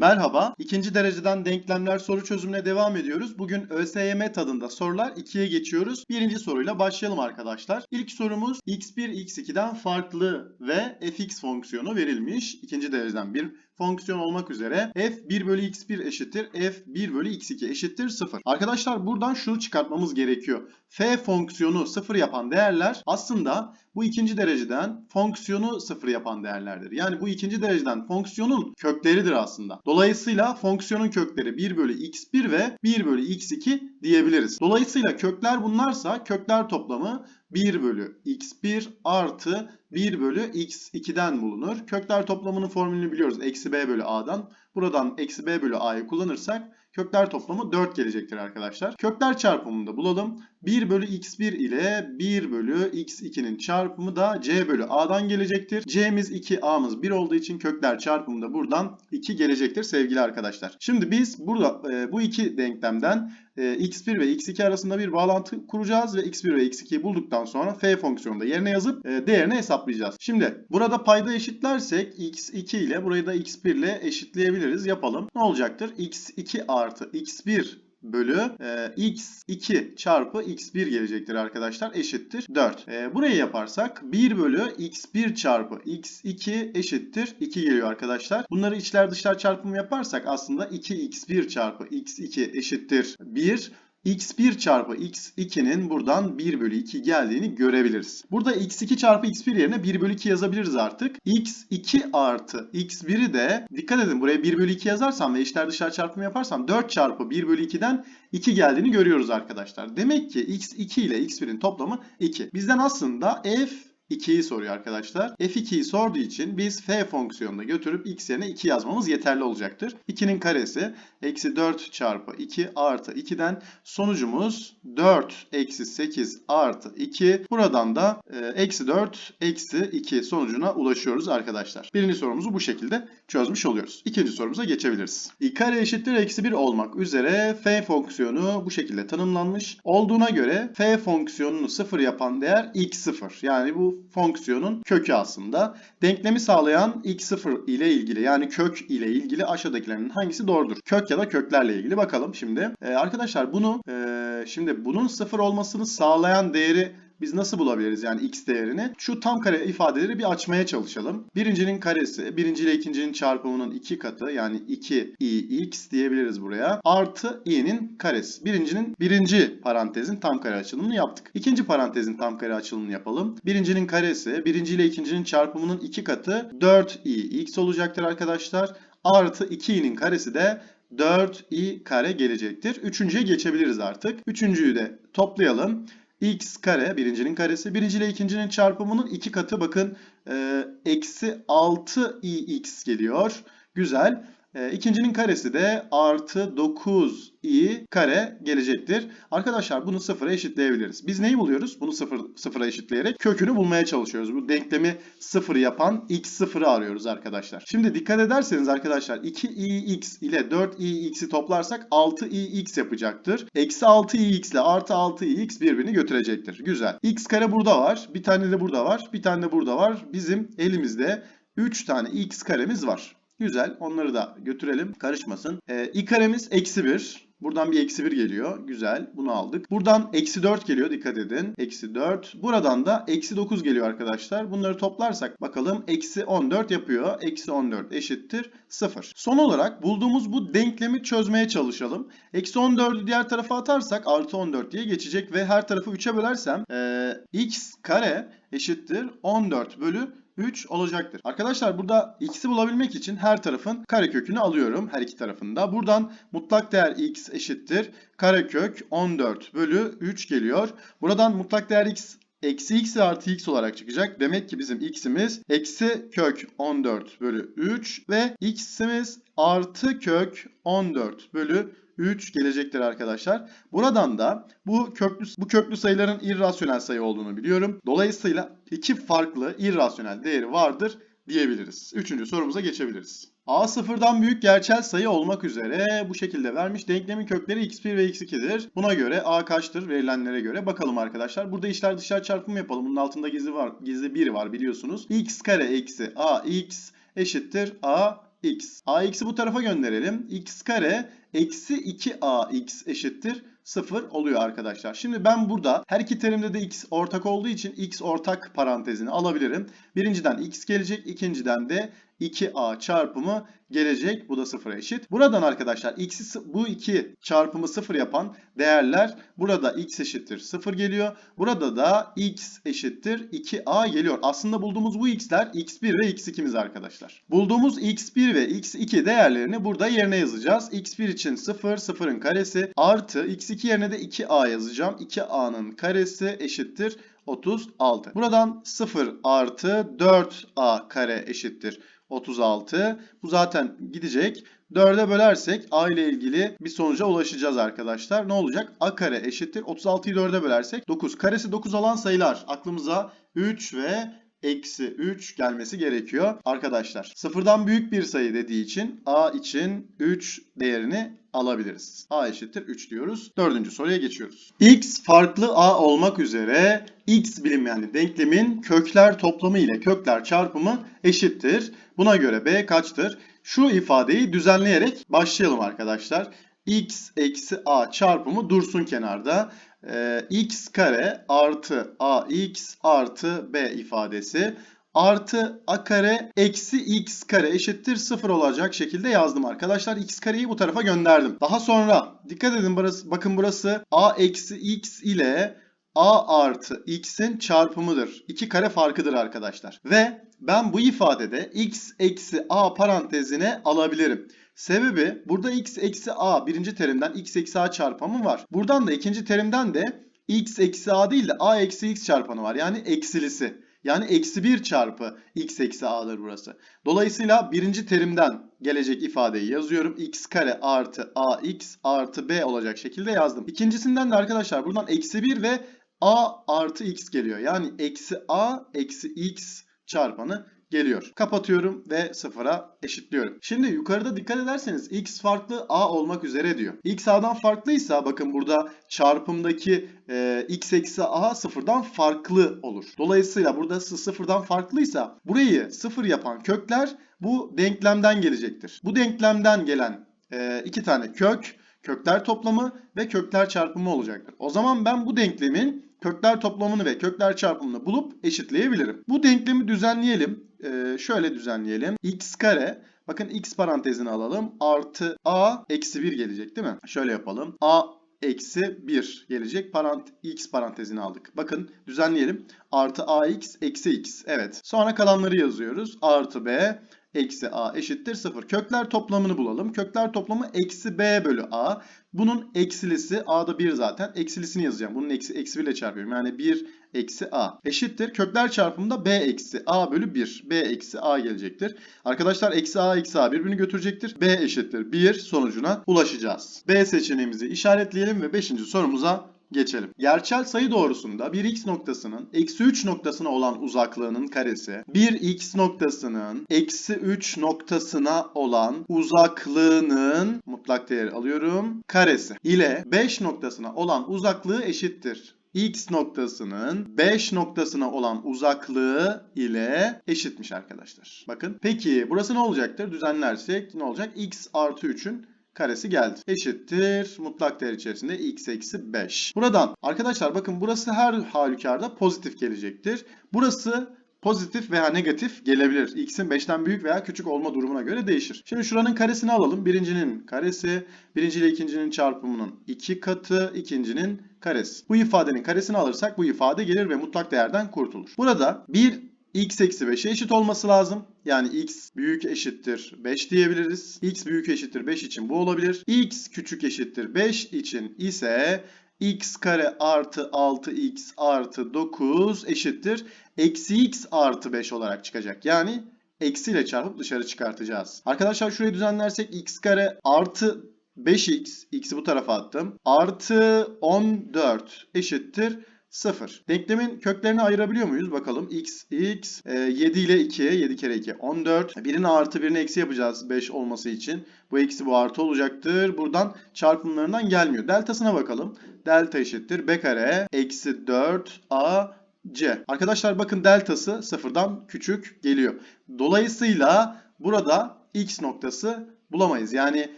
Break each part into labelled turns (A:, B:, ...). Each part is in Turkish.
A: Merhaba, ikinci dereceden denklemler soru çözümüne devam ediyoruz. Bugün ÖSYM tadında sorular 2'ye geçiyoruz. Birinci soruyla başlayalım arkadaşlar. İlk sorumuz x1, x2'den farklı ve fx fonksiyonu verilmiş. İkinci dereceden bir fonksiyon olmak üzere f 1 bölü x1 eşittir f 1 bölü x2 eşittir 0. Arkadaşlar buradan şunu çıkartmamız gerekiyor. f fonksiyonu 0 yapan değerler aslında bu ikinci dereceden fonksiyonu 0 yapan değerlerdir. Yani bu ikinci dereceden fonksiyonun kökleridir aslında. Dolayısıyla fonksiyonun kökleri 1 bölü x1 ve 1 bölü x2 diyebiliriz. Dolayısıyla kökler bunlarsa kökler toplamı 1 bölü x1 artı 1 bölü x2'den bulunur. Kökler toplamının formülünü biliyoruz. Eksi b bölü a'dan. Buradan eksi b bölü a'yı kullanırsak kökler toplamı 4 gelecektir arkadaşlar. Kökler çarpımını da bulalım. 1 bölü x1 ile 1 bölü x2'nin çarpımı da c bölü a'dan gelecektir. c'miz 2 a'mız 1 olduğu için kökler çarpımı da buradan 2 gelecektir sevgili arkadaşlar. Şimdi biz burada e, bu iki denklemden x1 ve x2 arasında bir bağlantı kuracağız ve x1 ve x2'yi bulduktan sonra f fonksiyonunu da yerine yazıp e, değerini hesaplayacağız. Şimdi burada payda eşitlersek x2 ile burayı da x1 ile eşitleyebiliriz. Yapalım. Ne olacaktır? x2 artı x1 bölü e, x2 çarpı x1 gelecektir arkadaşlar. Eşittir 4. E, burayı yaparsak 1 bölü x1 çarpı x2 eşittir 2 geliyor arkadaşlar. Bunları içler dışlar çarpımı yaparsak aslında 2x1 çarpı x2 eşittir 1 x1 çarpı x2'nin buradan 1 bölü 2 geldiğini görebiliriz. Burada x2 çarpı x1 yerine 1 bölü 2 yazabiliriz artık. x2 artı x1'i de dikkat edin buraya 1 bölü 2 yazarsam ve içler dışlar çarpımı yaparsam 4 çarpı 1 bölü 2'den 2 geldiğini görüyoruz arkadaşlar. Demek ki x2 ile x1'in toplamı 2. Bizden aslında f 2'yi soruyor arkadaşlar. F2'yi sorduğu için biz f fonksiyonuna götürüp x yerine 2 yazmamız yeterli olacaktır. 2'nin karesi eksi 4 çarpı 2 artı 2'den sonucumuz 4 eksi 8 artı 2. Buradan da e, eksi 4 eksi 2 sonucuna ulaşıyoruz arkadaşlar. Birinci sorumuzu bu şekilde çözmüş oluyoruz. İkinci sorumuza geçebiliriz. i kare eşittir eksi 1 olmak üzere f fonksiyonu bu şekilde tanımlanmış. Olduğuna göre f fonksiyonunu 0 yapan değer x0. Yani bu fonksiyonun kökü aslında. Denklemi sağlayan x0 ile ilgili yani kök ile ilgili aşağıdakilerin hangisi doğrudur? Kök ya da köklerle ilgili bakalım şimdi. Ee, arkadaşlar bunu e, şimdi bunun 0 olmasını sağlayan değeri biz nasıl bulabiliriz yani x değerini? Şu tam kare ifadeleri bir açmaya çalışalım. Birincinin karesi, birinci ile ikincinin çarpımının iki katı yani 2ix diyebiliriz buraya. Artı i'nin karesi. Birincinin birinci parantezin tam kare açılımını yaptık. İkinci parantezin tam kare açılımını yapalım. Birincinin karesi, birinci ile ikincinin çarpımının iki katı 4ix olacaktır arkadaşlar. Artı 2i'nin karesi de 4i kare gelecektir. Üçüncüye geçebiliriz artık. Üçüncüyü de toplayalım x kare birincinin karesi. Birinci ile ikincinin çarpımının iki katı bakın e, eksi 6ix geliyor. Güzel. E, ikincinin karesi de artı 9i kare gelecektir. Arkadaşlar bunu sıfıra eşitleyebiliriz. Biz neyi buluyoruz? Bunu sıfır, sıfıra eşitleyerek kökünü bulmaya çalışıyoruz. Bu denklemi sıfır yapan x sıfırı arıyoruz arkadaşlar. Şimdi dikkat ederseniz arkadaşlar 2ix ile 4ix'i toplarsak 6ix yapacaktır. Eksi 6ix ile artı 6ix birbirini götürecektir. Güzel. x kare burada var. Bir tane de burada var. Bir tane de burada var. Bizim elimizde 3 tane x karemiz var. Güzel. Onları da götürelim. Karışmasın. Ee, i karemiz eksi 1. Buradan bir eksi 1 geliyor. Güzel. Bunu aldık. Buradan eksi 4 geliyor. Dikkat edin. Eksi 4. Buradan da eksi 9 geliyor arkadaşlar. Bunları toplarsak bakalım. Eksi 14 yapıyor. Eksi 14 eşittir 0. Son olarak bulduğumuz bu denklemi çözmeye çalışalım. Eksi 14'ü diğer tarafa atarsak artı 14 diye geçecek ve her tarafı 3'e bölersem ee, x kare eşittir 14 bölü 3 olacaktır. Arkadaşlar burada x'i bulabilmek için her tarafın karekökünü alıyorum. Her iki tarafında. Buradan mutlak değer x eşittir. Karekök 14 bölü 3 geliyor. Buradan mutlak değer x eksi x artı x olarak çıkacak. Demek ki bizim x'imiz eksi kök 14 bölü 3 ve x'imiz artı kök 14 bölü 3 gelecektir arkadaşlar. Buradan da bu köklü bu köklü sayıların irrasyonel sayı olduğunu biliyorum. Dolayısıyla iki farklı irrasyonel değeri vardır diyebiliriz. Üçüncü sorumuza geçebiliriz. A sıfırdan büyük gerçel sayı olmak üzere bu şekilde vermiş. Denklemin kökleri x1 ve x2'dir. Buna göre A kaçtır verilenlere göre bakalım arkadaşlar. Burada içler dışlar çarpımı yapalım. Bunun altında gizli var. Gizli 1 var biliyorsunuz. x kare eksi a x eşittir a ax. ax'i bu tarafa gönderelim. x kare eksi 2ax eşittir 0 oluyor arkadaşlar. Şimdi ben burada her iki terimde de x ortak olduğu için x ortak parantezini alabilirim. Birinciden x gelecek, ikinciden de 2a çarpımı gelecek. Bu da 0'a eşit. Buradan arkadaşlar x'i bu iki çarpımı 0 yapan değerler burada x eşittir 0 geliyor. Burada da x eşittir 2a geliyor. Aslında bulduğumuz bu x'ler x1 ve x2'miz arkadaşlar. Bulduğumuz x1 ve x2 değerlerini burada yerine yazacağız. x1 için 0, 0'ın karesi artı x2 yerine de 2a yazacağım. 2a'nın karesi eşittir 36. Buradan 0 artı 4a kare eşittir 36. Bu zaten gidecek. 4'e bölersek a ile ilgili bir sonuca ulaşacağız arkadaşlar. Ne olacak? a kare eşittir. 36'yı 4'e bölersek 9. Karesi 9 olan sayılar aklımıza 3 ve eksi 3 gelmesi gerekiyor arkadaşlar. Sıfırdan büyük bir sayı dediği için a için 3 değerini alabiliriz. a eşittir 3 diyoruz. Dördüncü soruya geçiyoruz. x farklı a olmak üzere x bilinmeyen denklemin kökler toplamı ile kökler çarpımı eşittir. Buna göre b kaçtır? Şu ifadeyi düzenleyerek başlayalım arkadaşlar. x eksi a çarpımı dursun kenarda. Ee, x kare artı ax artı b ifadesi artı a kare eksi x kare eşittir 0 olacak şekilde yazdım arkadaşlar. x kareyi bu tarafa gönderdim. Daha sonra dikkat edin burası, bakın burası a eksi x ile a artı x'in çarpımıdır. İki kare farkıdır arkadaşlar. Ve ben bu ifadede x eksi a parantezine alabilirim. Sebebi burada x eksi a birinci terimden x eksi a çarpanı var. Buradan da ikinci terimden de x eksi a değil de a eksi x çarpanı var. Yani eksilisi. Yani eksi 1 çarpı x eksi a'dır burası. Dolayısıyla birinci terimden gelecek ifadeyi yazıyorum. x kare artı ax artı b olacak şekilde yazdım. İkincisinden de arkadaşlar buradan eksi 1 ve a artı x geliyor. Yani eksi a eksi x çarpanı geliyor. Kapatıyorum ve sıfıra eşitliyorum. Şimdi yukarıda dikkat ederseniz x farklı a olmak üzere diyor. x a'dan farklıysa bakın burada çarpımdaki e, x eksi a sıfırdan farklı olur. Dolayısıyla burada sıfırdan farklıysa burayı sıfır yapan kökler bu denklemden gelecektir. Bu denklemden gelen e, iki tane kök kökler toplamı ve kökler çarpımı olacaktır. O zaman ben bu denklemin kökler toplamını ve kökler çarpımını bulup eşitleyebilirim. Bu denklemi düzenleyelim. Ee, şöyle düzenleyelim. x kare bakın x parantezini alalım. Artı a eksi 1 gelecek değil mi? Şöyle yapalım. a eksi 1 gelecek. Parant x parantezini aldık. Bakın düzenleyelim. Artı ax eksi x. Evet. Sonra kalanları yazıyoruz. Artı b eksi a eşittir 0. Kökler toplamını bulalım. Kökler toplamı eksi b bölü a. Bunun eksilisi a'da 1 zaten. Eksilisini yazacağım. Bunun eksi, eksi 1 ile çarpıyorum. Yani 1 eksi a eşittir. Kökler çarpımında b eksi a bölü 1. b eksi a gelecektir. Arkadaşlar eksi a eksi a birbirini götürecektir. b eşittir 1 sonucuna ulaşacağız. b seçeneğimizi işaretleyelim ve 5. sorumuza geçelim. Gerçel sayı doğrusunda bir x noktasının eksi 3 noktasına olan uzaklığının karesi bir x noktasının eksi 3 noktasına olan uzaklığının mutlak değeri alıyorum karesi ile 5 noktasına olan uzaklığı eşittir x noktasının 5 noktasına olan uzaklığı ile eşitmiş arkadaşlar. Bakın. Peki burası ne olacaktır? Düzenlersek ne olacak? x artı 3'ün karesi geldi. Eşittir mutlak değer içerisinde x eksi 5. Buradan arkadaşlar bakın burası her halükarda pozitif gelecektir. Burası pozitif veya negatif gelebilir. X'in 5'ten büyük veya küçük olma durumuna göre değişir. Şimdi şuranın karesini alalım. Birincinin karesi, birinci ile ikincinin çarpımının iki katı, ikincinin karesi. Bu ifadenin karesini alırsak bu ifade gelir ve mutlak değerden kurtulur. Burada bir x eksi 5'e eşit olması lazım. Yani x büyük eşittir 5 diyebiliriz. x büyük eşittir 5 için bu olabilir. x küçük eşittir 5 için ise x kare artı 6x artı 9 eşittir. Eksi x artı 5 olarak çıkacak. Yani eksiyle çarpıp dışarı çıkartacağız. Arkadaşlar şurayı düzenlersek x kare artı 5x, x'i bu tarafa attım. Artı 14 eşittir 0. Denklemin köklerini ayırabiliyor muyuz? Bakalım. x, x, e, 7 ile 2, 7 kere 2, 14. Birini artı birini eksi yapacağız 5 olması için. Bu eksi bu artı olacaktır. Buradan çarpımlarından gelmiyor. Deltasına bakalım. Delta eşittir b kare eksi 4 a c. Arkadaşlar bakın deltası sıfırdan küçük geliyor. Dolayısıyla burada x noktası bulamayız. Yani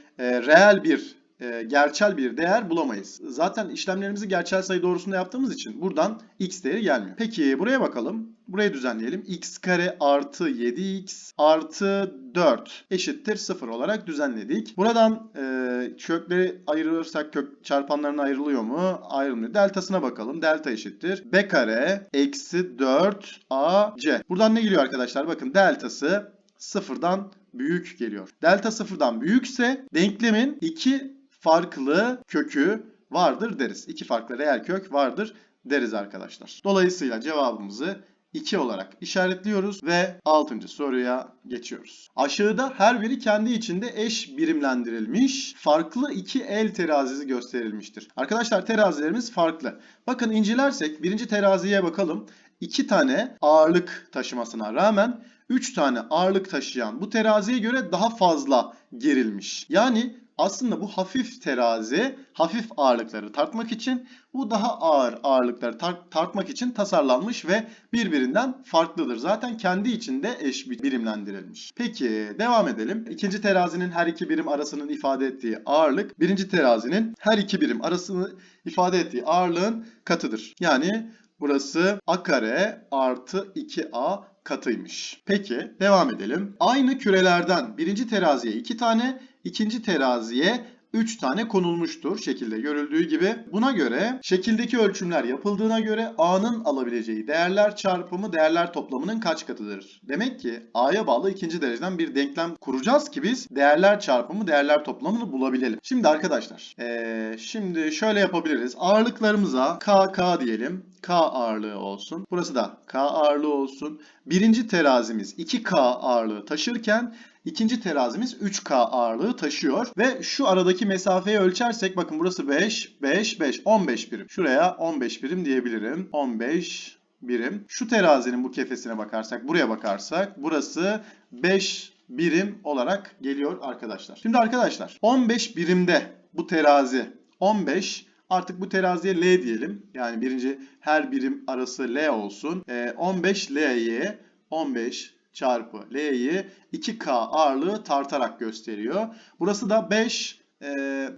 A: e, reel bir, e, gerçel bir değer bulamayız. Zaten işlemlerimizi gerçel sayı doğrusunda yaptığımız için buradan x değeri gelmiyor. Peki buraya bakalım. Burayı düzenleyelim. x kare artı 7x artı 4 eşittir 0 olarak düzenledik. Buradan e, kökleri ayırırsak kök çarpanlarına ayrılıyor mu? Ayrılmıyor. Deltasına bakalım. Delta eşittir. b kare eksi 4 ac. Buradan ne geliyor arkadaşlar? Bakın deltası sıfırdan büyük geliyor. Delta sıfırdan büyükse denklemin iki farklı kökü vardır deriz. İki farklı reel kök vardır deriz arkadaşlar. Dolayısıyla cevabımızı 2 olarak işaretliyoruz ve 6. soruya geçiyoruz. Aşağıda her biri kendi içinde eş birimlendirilmiş farklı iki el terazisi gösterilmiştir. Arkadaşlar terazilerimiz farklı. Bakın incelersek birinci teraziye bakalım. 2 tane ağırlık taşımasına rağmen 3 tane ağırlık taşıyan bu teraziye göre daha fazla gerilmiş. Yani aslında bu hafif terazi hafif ağırlıkları tartmak için bu daha ağır ağırlıkları tar- tartmak için tasarlanmış ve birbirinden farklıdır. Zaten kendi içinde eş birimlendirilmiş. Peki devam edelim. İkinci terazinin her iki birim arasının ifade ettiği ağırlık birinci terazinin her iki birim arasını ifade ettiği ağırlığın katıdır. Yani burası a kare artı 2a katıymış. Peki devam edelim. Aynı kürelerden birinci teraziye 2 tane, ikinci teraziye 3 tane konulmuştur şekilde görüldüğü gibi. Buna göre şekildeki ölçümler yapıldığına göre A'nın alabileceği değerler çarpımı değerler toplamının kaç katıdır? Demek ki A'ya bağlı ikinci dereceden bir denklem kuracağız ki biz değerler çarpımı değerler toplamını bulabilelim. Şimdi arkadaşlar ee, şimdi şöyle yapabiliriz. Ağırlıklarımıza K, K diyelim. K ağırlığı olsun. Burası da K ağırlığı olsun. Birinci terazimiz 2K ağırlığı taşırken ikinci terazimiz 3K ağırlığı taşıyor. Ve şu aradaki mesafeyi ölçersek bakın burası 5, 5, 5, 15 birim. Şuraya 15 birim diyebilirim. 15 birim. Şu terazinin bu kefesine bakarsak, buraya bakarsak burası 5 birim olarak geliyor arkadaşlar. Şimdi arkadaşlar 15 birimde bu terazi 15 Artık bu teraziye L diyelim. Yani birinci her birim arası L olsun. E, 15 L'yi 15 çarpı L'yi 2K ağırlığı tartarak gösteriyor. Burası da 5 e,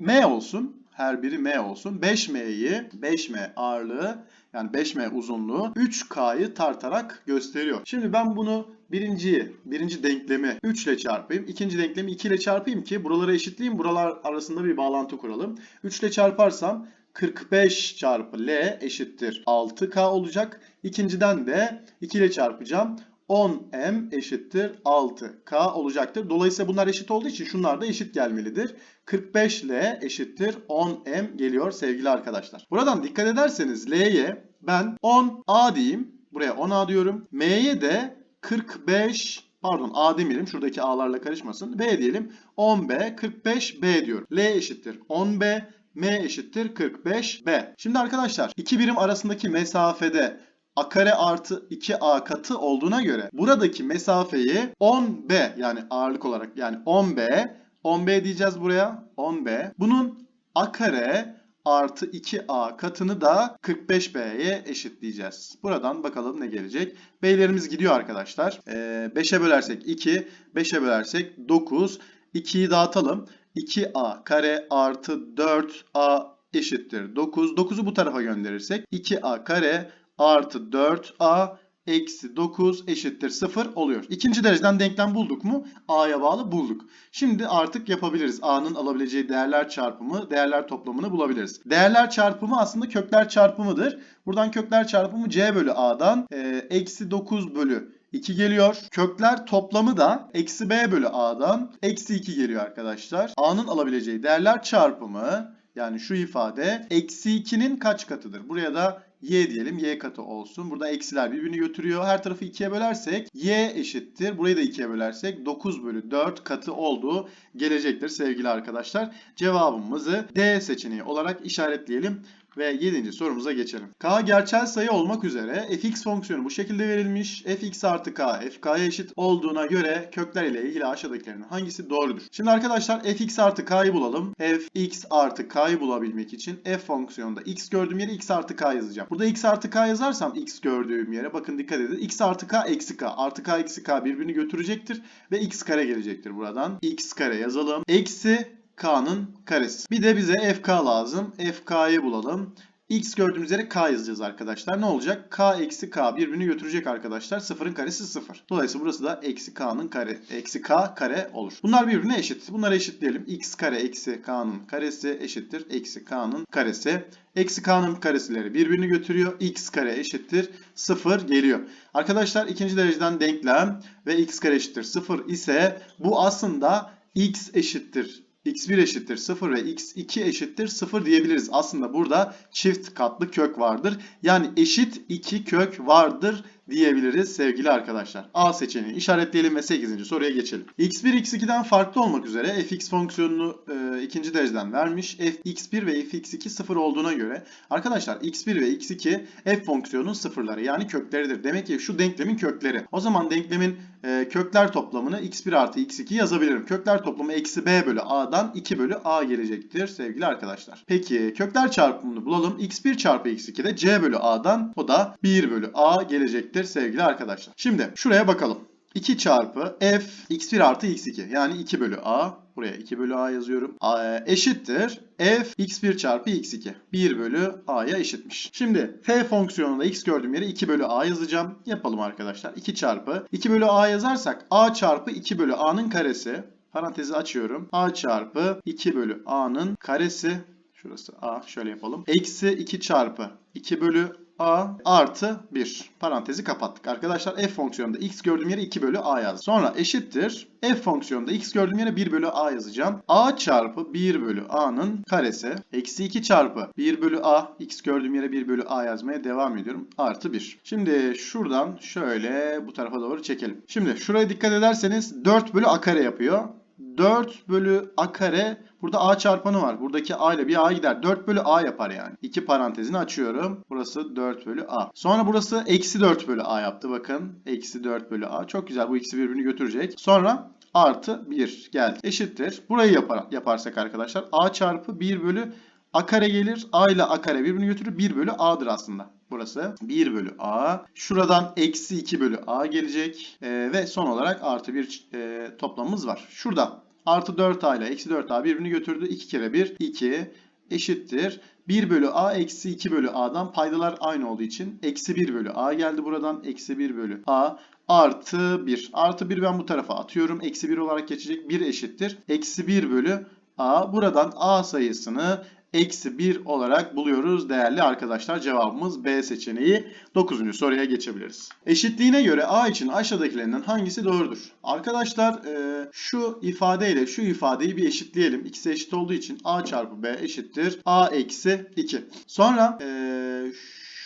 A: M olsun. Her biri M olsun. 5M'yi 5M ağırlığı yani 5M uzunluğu 3K'yı tartarak gösteriyor. Şimdi ben bunu birinciyi, birinci denklemi 3 ile çarpayım. ikinci denklemi 2 ile çarpayım ki buraları eşitleyeyim. Buralar arasında bir bağlantı kuralım. 3 ile çarparsam 45 çarpı L eşittir 6K olacak. İkinciden de 2 ile çarpacağım. 10m eşittir 6k olacaktır. Dolayısıyla bunlar eşit olduğu için şunlar da eşit gelmelidir. 45 L eşittir 10m geliyor sevgili arkadaşlar. Buradan dikkat ederseniz L'ye ben 10a diyeyim. Buraya 10a diyorum. M'ye de 45 pardon A demeyelim şuradaki A'larla karışmasın. B diyelim 10B 45B diyorum. L eşittir 10B M eşittir 45B. Şimdi arkadaşlar iki birim arasındaki mesafede a kare artı 2a katı olduğuna göre buradaki mesafeyi 10b yani ağırlık olarak yani 10b 10b diyeceğiz buraya 10b. Bunun a kare artı 2a katını da 45b'ye eşitleyeceğiz. Buradan bakalım ne gelecek. B'lerimiz gidiyor arkadaşlar. Ee, 5'e bölersek 2, 5'e bölersek 9. 2'yi dağıtalım. 2a kare artı 4a eşittir 9. 9'u bu tarafa gönderirsek 2a kare artı 4a eksi 9 eşittir 0 oluyor. İkinci dereceden denklem bulduk mu? A'ya bağlı bulduk. Şimdi artık yapabiliriz. A'nın alabileceği değerler çarpımı, değerler toplamını bulabiliriz. Değerler çarpımı aslında kökler çarpımıdır. Buradan kökler çarpımı C bölü A'dan e, eksi 9 bölü 2 geliyor. Kökler toplamı da eksi B bölü A'dan eksi 2 geliyor arkadaşlar. A'nın alabileceği değerler çarpımı yani şu ifade eksi 2'nin kaç katıdır? Buraya da y diyelim. y katı olsun. Burada eksiler birbirini götürüyor. Her tarafı 2'ye bölersek y eşittir. Burayı da 2'ye bölersek 9 bölü 4 katı olduğu gelecektir sevgili arkadaşlar. Cevabımızı D seçeneği olarak işaretleyelim. Ve 7. sorumuza geçelim. K gerçel sayı olmak üzere fx fonksiyonu bu şekilde verilmiş. fx artı k fk'ya eşit olduğuna göre kökler ile ilgili aşağıdakilerin hangisi doğrudur? Şimdi arkadaşlar fx artı k'yı bulalım. fx artı k'yı bulabilmek için f fonksiyonunda x gördüğüm yere x artı k yazacağım. Burada x artı k yazarsam x gördüğüm yere bakın dikkat edin. x artı k eksi k artı k eksi k birbirini götürecektir ve x kare gelecektir buradan. x kare yazalım. Eksi k'nın karesi. Bir de bize fk lazım. fk'yı bulalım. x gördüğümüz yere k yazacağız arkadaşlar. Ne olacak? k eksi k birbirini götürecek arkadaşlar. Sıfırın karesi sıfır. Dolayısıyla burası da eksi k'nın kare. Eksi k kare olur. Bunlar birbirine eşit. Bunları eşitleyelim. x kare eksi k'nın karesi eşittir. Eksi k'nın karesi. Eksi k'nın karesileri birbirini götürüyor. x kare eşittir. 0 geliyor. Arkadaşlar ikinci dereceden denklem ve x kare eşittir 0 ise bu aslında x eşittir x1 eşittir 0 ve x2 eşittir 0 diyebiliriz. Aslında burada çift katlı kök vardır. Yani eşit iki kök vardır diyebiliriz sevgili arkadaşlar. A seçeneğini işaretleyelim ve 8. soruya geçelim. x1 x2'den farklı olmak üzere fx fonksiyonunu e, ikinci dereceden vermiş. fx1 ve fx2 sıfır olduğuna göre arkadaşlar x1 ve x2 f fonksiyonunun sıfırları yani kökleridir. Demek ki şu denklemin kökleri. O zaman denklemin e, kökler toplamını x1 artı x2 yazabilirim. Kökler toplamı eksi b bölü a'dan 2 bölü a gelecektir sevgili arkadaşlar. Peki kökler çarpımını bulalım. x1 çarpı x2 de c bölü a'dan o da 1 bölü a gelecektir sevgili arkadaşlar. Şimdi şuraya bakalım. 2 çarpı f x1 artı x2 yani 2 bölü a buraya 2 bölü a yazıyorum a, eşittir f x1 çarpı x2 1 bölü a'ya eşitmiş. Şimdi f fonksiyonunda x gördüğüm yere 2 bölü a yazacağım. Yapalım arkadaşlar 2 çarpı 2 bölü a yazarsak a çarpı 2 bölü a'nın karesi parantezi açıyorum a çarpı 2 bölü a'nın karesi Şurası a. Şöyle yapalım. Eksi 2 çarpı 2 bölü a artı 1. Parantezi kapattık. Arkadaşlar f fonksiyonunda x gördüğüm yere 2 bölü a yazdım. Sonra eşittir. f fonksiyonunda x gördüğüm yere 1 bölü a yazacağım. a çarpı 1 bölü a'nın karesi. Eksi 2 çarpı 1 bölü a. x gördüğüm yere 1 bölü a yazmaya devam ediyorum. Artı 1. Şimdi şuradan şöyle bu tarafa doğru çekelim. Şimdi şuraya dikkat ederseniz 4 bölü a kare yapıyor. 4 bölü a kare burada a çarpanı var. Buradaki a ile bir a gider. 4 bölü a yapar yani. 2 parantezini açıyorum. Burası 4 bölü a. Sonra burası eksi 4 bölü a yaptı. Bakın. Eksi 4 bölü a. Çok güzel. Bu ikisi birbirini götürecek. Sonra artı 1 geldi. Eşittir. Burayı yapar, yaparsak arkadaşlar a çarpı 1 bölü a kare gelir. a ile a kare birbirini götürür. 1 bölü a'dır aslında. Burası 1 bölü a. Şuradan eksi 2 bölü a gelecek. Ee, ve son olarak artı 1 e, toplamımız var. Şurada artı 4a ile eksi 4a birbirini götürdü. 2 kere 1 2 eşittir. 1 bölü a eksi 2 bölü a'dan paydalar aynı olduğu için eksi 1 bölü a geldi buradan. Eksi 1 bölü a artı 1. Artı 1 ben bu tarafa atıyorum. Eksi 1 olarak geçecek. 1 eşittir. Eksi 1 bölü a. Buradan a sayısını eksi 1 olarak buluyoruz değerli arkadaşlar. Cevabımız B seçeneği. 9. soruya geçebiliriz. Eşitliğine göre A için aşağıdakilerinden hangisi doğrudur? Arkadaşlar e, şu ifadeyle şu ifadeyi bir eşitleyelim. İkisi eşit olduğu için A çarpı B eşittir. A eksi 2. Sonra e,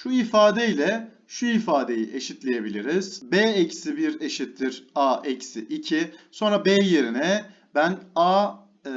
A: şu ifadeyle şu ifadeyi eşitleyebiliriz. B eksi 1 eşittir A eksi 2. Sonra B yerine ben A e,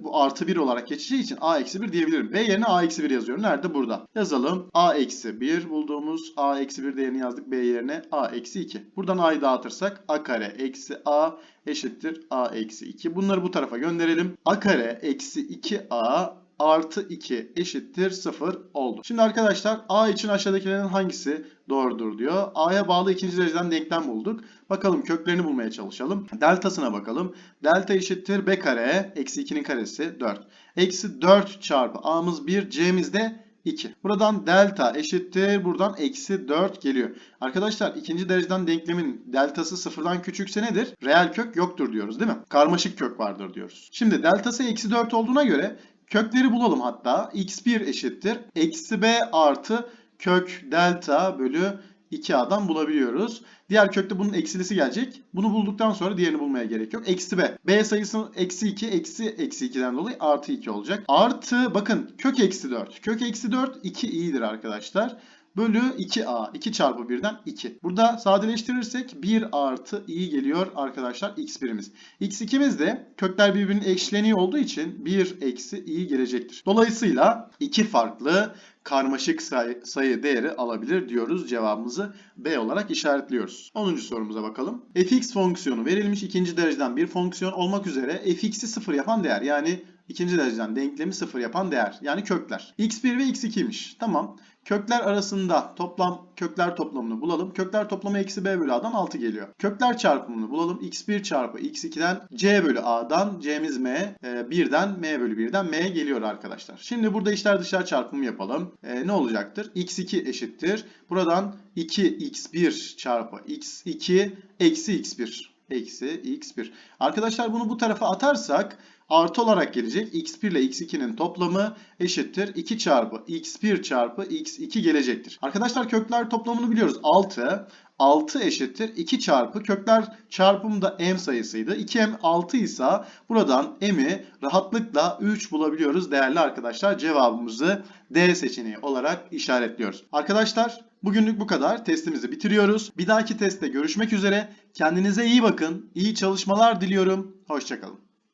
A: bu artı 1 olarak geçeceği için a eksi 1 diyebilirim. B yerine a eksi 1 yazıyorum. Nerede? Burada. Yazalım. a eksi 1 bulduğumuz a eksi 1 değerini yazdık. B yerine a eksi 2. Buradan a'yı dağıtırsak a kare eksi a eşittir a eksi 2. Bunları bu tarafa gönderelim. a kare eksi 2a artı 2 eşittir 0 oldu. Şimdi arkadaşlar a için aşağıdakilerin hangisi doğrudur diyor. a'ya bağlı ikinci dereceden denklem bulduk. Bakalım köklerini bulmaya çalışalım. Deltasına bakalım. Delta eşittir b kare eksi 2'nin karesi 4. Eksi 4 çarpı a'mız 1 c'miz de 2. Buradan delta eşittir. Buradan eksi 4 geliyor. Arkadaşlar ikinci dereceden denklemin deltası sıfırdan küçükse nedir? Reel kök yoktur diyoruz değil mi? Karmaşık kök vardır diyoruz. Şimdi deltası eksi 4 olduğuna göre kökleri bulalım hatta. x1 eşittir. Eksi b artı kök delta bölü 2a'dan bulabiliyoruz. Diğer kökte bunun eksilisi gelecek. Bunu bulduktan sonra diğerini bulmaya gerek yok. Eksi b. b sayısı eksi 2 eksi eksi 2'den dolayı artı 2 olacak. Artı bakın kök eksi 4. Kök eksi 4 2 iyidir arkadaşlar. Bölü 2a. 2 çarpı 1'den 2. Burada sadeleştirirsek 1 artı i geliyor arkadaşlar x1'imiz. x2'miz de kökler birbirinin eşleniği olduğu için 1 eksi i gelecektir. Dolayısıyla iki farklı karmaşık sayı, sayı değeri alabilir diyoruz. Cevabımızı B olarak işaretliyoruz. 10. sorumuza bakalım. fx fonksiyonu verilmiş ikinci dereceden bir fonksiyon olmak üzere fx'i sıfır yapan değer. Yani ikinci dereceden denklemi sıfır yapan değer. Yani kökler. x1 ve x2'ymiş. Tamam. Kökler arasında toplam kökler toplamını bulalım. Kökler toplamı eksi b bölü a'dan 6 geliyor. Kökler çarpımını bulalım. x1 çarpı x2'den c bölü a'dan c'miz m, e, 1'den m bölü 1'den m geliyor arkadaşlar. Şimdi burada içler dışlar çarpımı yapalım. E, ne olacaktır? x2 eşittir. Buradan 2x1 çarpı x2 eksi x1 eksi x1. Arkadaşlar bunu bu tarafa atarsak artı olarak gelecek. x1 ile x2'nin toplamı eşittir. 2 çarpı x1 çarpı x2 gelecektir. Arkadaşlar kökler toplamını biliyoruz. 6. 6 eşittir 2 çarpı kökler çarpımı da m sayısıydı. 2m 6 ise buradan m'i rahatlıkla 3 bulabiliyoruz değerli arkadaşlar. Cevabımızı D seçeneği olarak işaretliyoruz. Arkadaşlar bugünlük bu kadar. Testimizi bitiriyoruz. Bir dahaki testte görüşmek üzere. Kendinize iyi bakın. İyi çalışmalar diliyorum. Hoşçakalın.